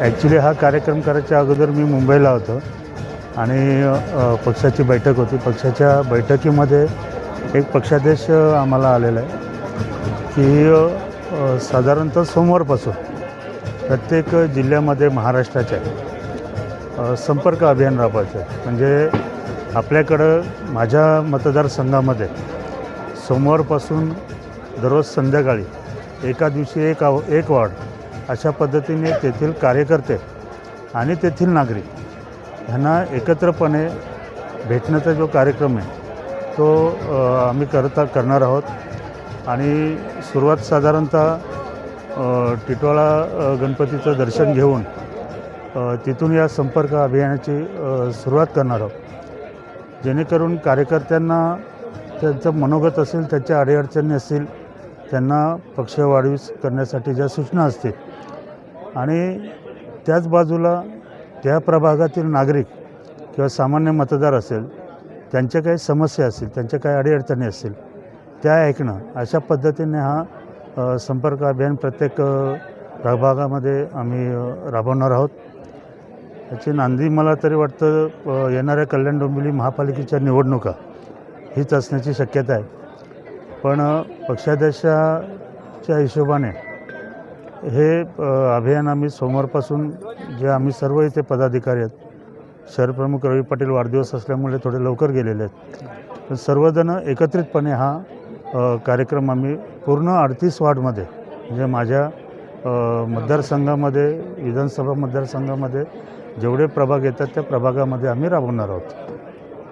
Actually हा कार्यक्रम करायच्या अगोदर मी मुंबईला होतो. आणि पक्षाची बैठक होती. पक्षाच्या बैठकीमध्ये एक पक्षादेश आम्हाला आलेला आहे. की साधारणतः सोमवारपासून प्रत्येक जिल्ह्यामध्ये महाराष्ट्राच्या संपर्क अभियान राबवायचं आहे. म्हणजे आपल्याकडं माझ्या मतदारसंघामध्ये सोमवारपासून दररोज संध्याकाळी एका दिवशी एक आव एक वॉर्ड अशा पद्धतीने तेथील कार्यकर्ते आणि तेथील नागरिक ह्यांना एकत्रपणे भेटण्याचा जो कार्यक्रम आहे तो आम्ही करता करणार आहोत. आणि सुरुवात साधारणतः टिटवाळा गणपतीचं दर्शन घेऊन तिथून या संपर्क अभियानाची सुरुवात करणार आहोत. जेणेकरून कार्यकर्त्यांना त्यांचं मनोगत असेल त्यांच्या अडीअडचणी असतील त्यांना पक्ष वाढीस करण्यासाठी ज्या सूचना असतील आणि त्याच बाजूला त्या प्रभागातील नागरिक किंवा सामान्य मतदार असेल त्यांच्या काही समस्या असतील त्यांच्या काही अडीअडचणी असतील त्या ऐकणं अशा पद्धतीने हा संपर्क अभियान प्रत्येक प्रभागामध्ये आम्ही राबवणार आहोत. याची नांदी मला तरी वाटतं येणाऱ्या कल्याण डोंबिवली महापालिकेच्या निवडणुका हीच असण्याची शक्यता आहे. पण पक्षाध्यक्षाच्या हिशोबाने हे अभियान आम्ही सोमवारपासून जे आम्ही सर्व इथे पदाधिकारी आहेत शहरप्रमुख रवी पाटील वाढदिवस असल्यामुळे थोडे लवकर गेलेले आहेत. तर सर्वजण एकत्रितपणे हा कार्यक्रम आम्ही पूर्ण अडतीस वार्डमध्ये म्हणजे माझ्या मतदारसंघामध्ये विधानसभा मतदारसंघामध्ये जेवढे प्रभाग येतात त्या प्रभागामध्ये आम्ही राबवणार आहोत.